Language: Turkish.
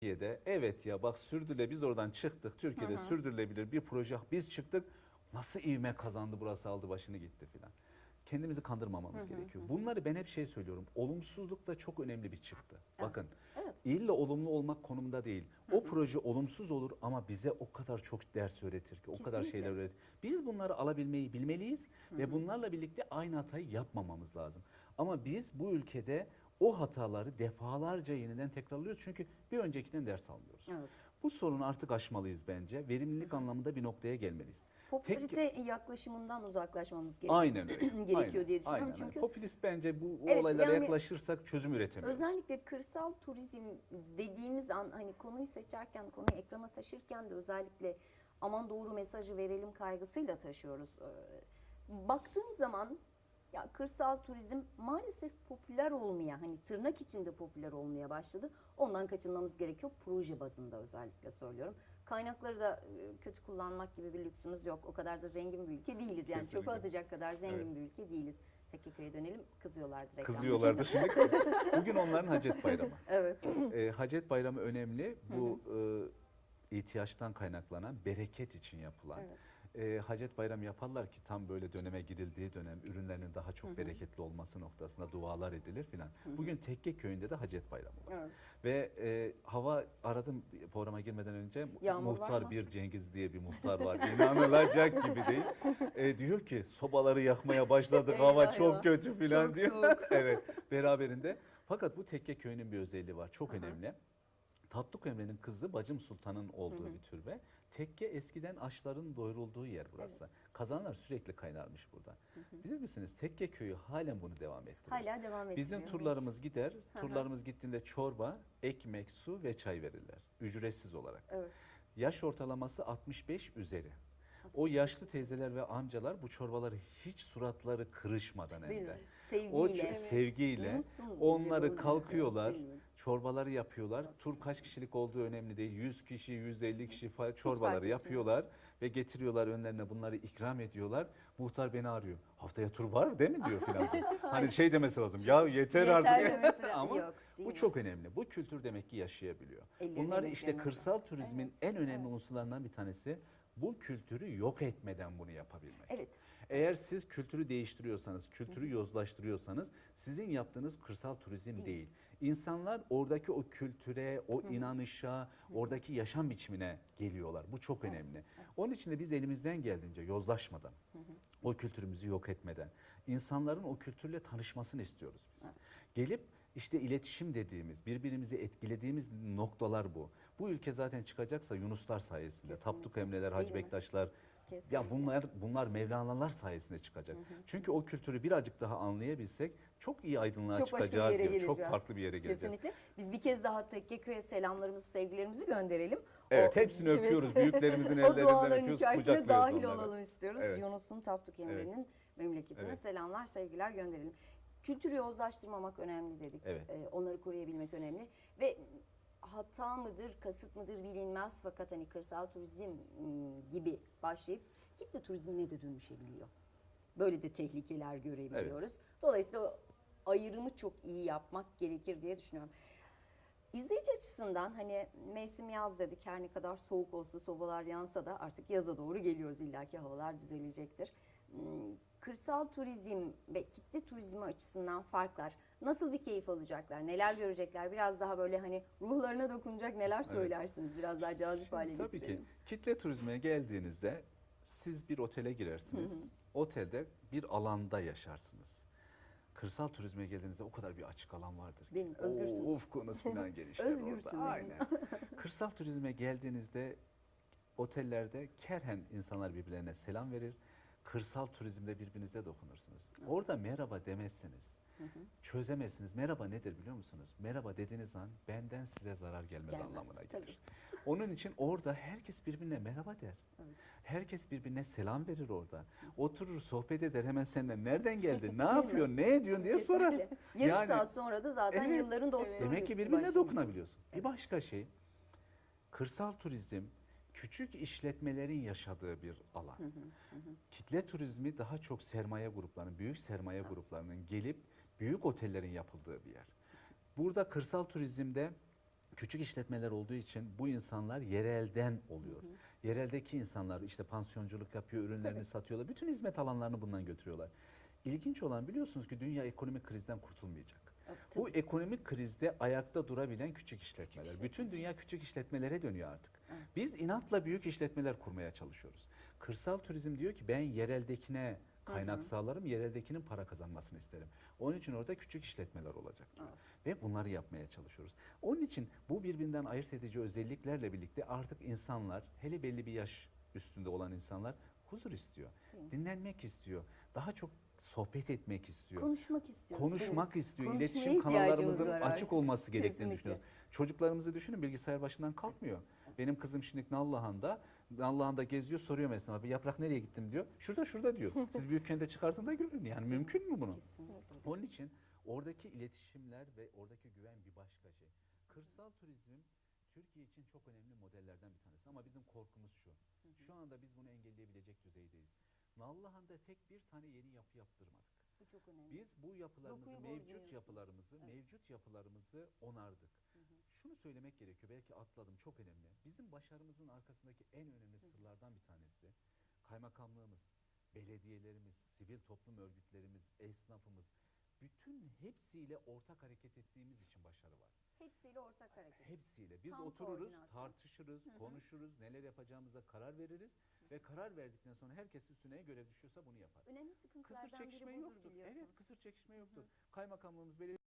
Türkiye'de evet ya bak sürdürüle biz oradan çıktık. Türkiye'de sürdürülebilir bir proje biz çıktık. Nasıl ivme kazandı burası aldı başını gitti filan. Kendimizi kandırmamamız gerekiyor. Bunları ben hep şey söylüyorum. Olumsuzluk da çok önemli bir çıktı. Bakın Evet. illa olumlu olmak konumunda değil. O proje olumsuz olur ama bize o kadar çok ders öğretir ki, o kadar Kesinlikle. şeyler öğretir. Biz bunları alabilmeyi bilmeliyiz ve bunlarla birlikte aynı hatayı yapmamamız lazım. Ama biz bu ülkede o hataları defalarca yeniden tekrarlıyoruz çünkü bir öncekinden ders almıyoruz. Evet. Bu sorunu artık aşmalıyız bence. Verimlilik anlamında bir noktaya gelmeliyiz. Popülarite yaklaşımından uzaklaşmamız gerekiyor. Aynen öyle. gerekiyor Aynen, diye düşünüyorum. aynen. Çünkü popülist bence bu Evet, olaylara yani- yaklaşırsak çözüm üretemiyoruz. Özellikle kırsal turizm dediğimiz an hani konuyu seçerken, konuyu ekrana taşırken de özellikle aman doğru mesajı verelim kaygısıyla taşıyoruz. Ee, Baktığım zaman ya kırsal turizm maalesef popüler olmaya hani tırnak içinde popüler olmaya başladı. Ondan kaçınmamız gerekiyor proje bazında özellikle söylüyorum. Kaynakları da e, kötü kullanmak gibi bir lüksümüz yok. O kadar da zengin bir ülke değiliz. Yani Kesinlikle. çöpe atacak kadar zengin Evet. bir ülke değiliz. Tekkeköy'e dönelim. Kızıyorlardı reklamda. Kızıyorlardı şimdi. Bugün onların Hacet Bayramı. Evet. E, Hacet Bayramı önemli. Bu e, ihtiyaçtan kaynaklanan bereket için yapılan. Evet. E, Hacet Bayramı yaparlar ki tam böyle döneme girildiği dönem ürünlerinin daha çok bereketli olması noktasında dualar edilir filan. Bugün Tekke köyünde de Hacet Bayramı var. Evet. Ve e, hava aradım programa girmeden önce Yağmur var muhtar mı? bir Cengiz diye bir muhtar var. İnanılacak gibi değil. E, diyor ki sobaları yakmaya başladık hava Eyvah, çok kötü filan Çok diyor. soğuk. evet beraberinde. Fakat bu tekke köyünün bir özelliği var. Çok önemli. Tatlık Emre'nin kızı Bacım Sultan'ın olduğu bir türbe. Tekke eskiden aşların doyurulduğu yer burası. Kazanlar sürekli kaynarmış burada. Bilir misiniz Tekke köyü halen bunu devam ettiriyor. Hala devam ediyor. Bizim turlarımız gider. Turlarımız gittiğinde çorba, ekmek, su ve çay verirler. Ücretsiz olarak. Evet. Yaş ortalaması 65 üzeri. O yaşlı teyzeler ve amcalar bu çorbaları hiç suratları kırışmadan hem Değil de. mi? Sevgiyle. O Evet. sevgiyle onları kalkıyorlar. Çorbaları yapıyorlar. Tur kaç kişilik olduğu önemli değil. 100 kişi, 150 kişi falan çorbaları yapıyorlar ve getiriyorlar önlerine bunları ikram ediyorlar. Muhtar beni arıyor. Haftaya tur var mı değil mi diyor filan. hani şey demesi lazım. Ya yeter, Yeter artık. demesi. Ama Yok, bu mi? çok önemli. Bu kültür demek ki yaşayabiliyor. Ellerine Bunlar işte kırsal turizmin en önemli unsurlarından bir tanesi. Bu kültürü yok etmeden bunu yapabilmek. Evet. Eğer siz kültürü değiştiriyorsanız, kültürü yozlaştırıyorsanız sizin yaptığınız kırsal turizm değil. İnsanlar oradaki o kültüre, o inanışa, oradaki yaşam biçimine geliyorlar. Bu çok önemli. Onun için de biz elimizden geldiğince yozlaşmadan, o kültürümüzü yok etmeden, insanların o kültürle tanışmasını istiyoruz biz. Gelip işte iletişim dediğimiz, birbirimizi etkilediğimiz noktalar bu. Bu ülke zaten çıkacaksa Yunuslar sayesinde, Kesinlikle. Tapduk Emreler, Hacı? Bektaşlar, Kesinlikle. ya bunlar bunlar Mevlana'lar sayesinde çıkacak. Çünkü o kültürü birazcık daha anlayabilsek çok iyi aydınlığa Çok başka bir çıkacağız. yere. Çok farklı bir yere geleceğiz. Kesinlikle. Biz bir kez daha Tekkeköy'e selamlarımızı, sevgilerimizi gönderelim. Evet, hepsini öpüyoruz. Büyüklerimizin o ellerinden duaların öpüyoruz. içerisine kucaklıyoruz dahil onları. olalım istiyoruz. Evet. Yunus'un Tapduk Emre'nin memleketine Evet. selamlar, sevgiler gönderelim. Kültürü yozlaştırmamak önemli dedik. Evet. Ee, onları koruyabilmek önemli. Ve hata mıdır, kasıt mıdır bilinmez fakat hani kırsal turizm ım, gibi başlayıp kitle turizmine de dönüşebiliyor. Böyle de tehlikeler görebiliyoruz. Dolayısıyla o ayrımı çok iyi yapmak gerekir diye düşünüyorum. İzleyici açısından hani mevsim yaz dedik her ne kadar soğuk olsa sobalar yansa da artık yaza doğru geliyoruz illaki havalar düzelecektir. Kırsal turizm ve kitle turizmi açısından farklar nasıl bir keyif alacaklar neler görecekler biraz daha böyle hani ruhlarına dokunacak neler söylersiniz biraz daha cazip hale Tabii ki. getirelim. Kitle turizme geldiğinizde siz bir otele girersiniz. Otelde bir alanda yaşarsınız. Kırsal turizme geldiğinizde o kadar bir açık alan vardır. Değil mi? Özgürsünüz. Oo, Ufkunuz falan genişler Özgürsünüz. orada. Aynen. Kırsal turizme geldiğinizde otellerde kerhen insanlar birbirlerine selam verir. Kırsal turizmde birbirinize dokunursunuz. Orada merhaba demezsiniz. Çözemezsiniz. Merhaba nedir biliyor musunuz? Merhaba dediğiniz an benden size zarar gelmez, Gelmez, anlamına gelir. tabii. Onun için orada herkes birbirine merhaba der. Herkes birbirine selam verir orada. Oturur sohbet eder hemen senden nereden geldin, ne yapıyorsun, ne ediyorsun diye sorar. Kesinlikle. Yarım saat sonra da zaten Evet, yılların dostluğu. Demek ki birbirine başlıyor. dokunabiliyorsun. Bir başka şey, kırsal turizm küçük işletmelerin yaşadığı bir alan. Kitle turizmi daha çok sermaye gruplarının, büyük sermaye gruplarının gelip büyük otellerin yapıldığı bir yer. Burada kırsal turizmde Küçük işletmeler olduğu için bu insanlar yerelden oluyor. Yereldeki insanlar işte pansiyonculuk yapıyor, ürünlerini Tabii. satıyorlar. Bütün hizmet alanlarını bundan götürüyorlar. İlginç olan biliyorsunuz ki dünya ekonomik krizden kurtulmayacak. Evet, Bu ekonomik krizde ayakta durabilen küçük işletmeler. işletmeler. Bütün dünya küçük işletmelere dönüyor artık. Evet. Biz inatla büyük işletmeler kurmaya çalışıyoruz. Kırsal turizm diyor ki ben yereldekine kaynak sağlarım, yereldekinin para kazanmasını isterim. Onun için orada küçük işletmeler olacak diyor. Ve bunları yapmaya çalışıyoruz. Onun için bu birbirinden ayırt edici özelliklerle birlikte artık insanlar, hele belli bir yaş üstünde olan insanlar huzur istiyor. Dinlenmek istiyor. Daha çok sohbet etmek istiyor. Konuşmak değil mi? Konuşmak istiyor. Konuşmaya İletişim kanallarımızın açık artık. olması gerektiğini Kesinlikle. düşünüyorum. Çocuklarımızı düşünün bilgisayar başından kalkmıyor. Benim kızım şimdi Nallıhan'da, Nallıhan'da geziyor soruyor mesela abi yaprak nereye gittim diyor. Şurada şurada diyor. Siz büyükken çıkartın da görün yani mümkün mü bunu? Kesinlikle. Onun için oradaki iletişimler ve oradaki güven bir başka şey. Kırsal turizm Türkiye için çok önemli modellerden bir tanesi ama bizim korkumuz şu. Şu anda biz bunu engelleyebilecek düzeydeyiz. Nallıhan'da tek bir tane yeni yapı yaptırmadık. Bu çok önemli. Biz bu yapılarımızı, Dokuyu mevcut yapılarımızı, Evet. mevcut yapılarımızı onardık. Şunu söylemek gerekiyor, belki atladım, çok önemli. Bizim başarımızın arkasındaki en önemli sırlardan bir tanesi, kaymakamlığımız, belediyelerimiz, sivil toplum örgütlerimiz, esnafımız, bütün hepsiyle ortak hareket ettiğimiz için başarı var. Hepsiyle ortak hareket. Hepsiyle. Biz Tam otururuz, tartışırız, konuşuruz, neler yapacağımıza karar veririz ve karar verdikten sonra herkes üstüne göre düşüyorsa bunu yapar. Önemli Kısır sıkıntılardan çekişme biri budur yoktur. biliyorsunuz. Evet kısır çekişme yoktur. Kaymakamlığımız, belediye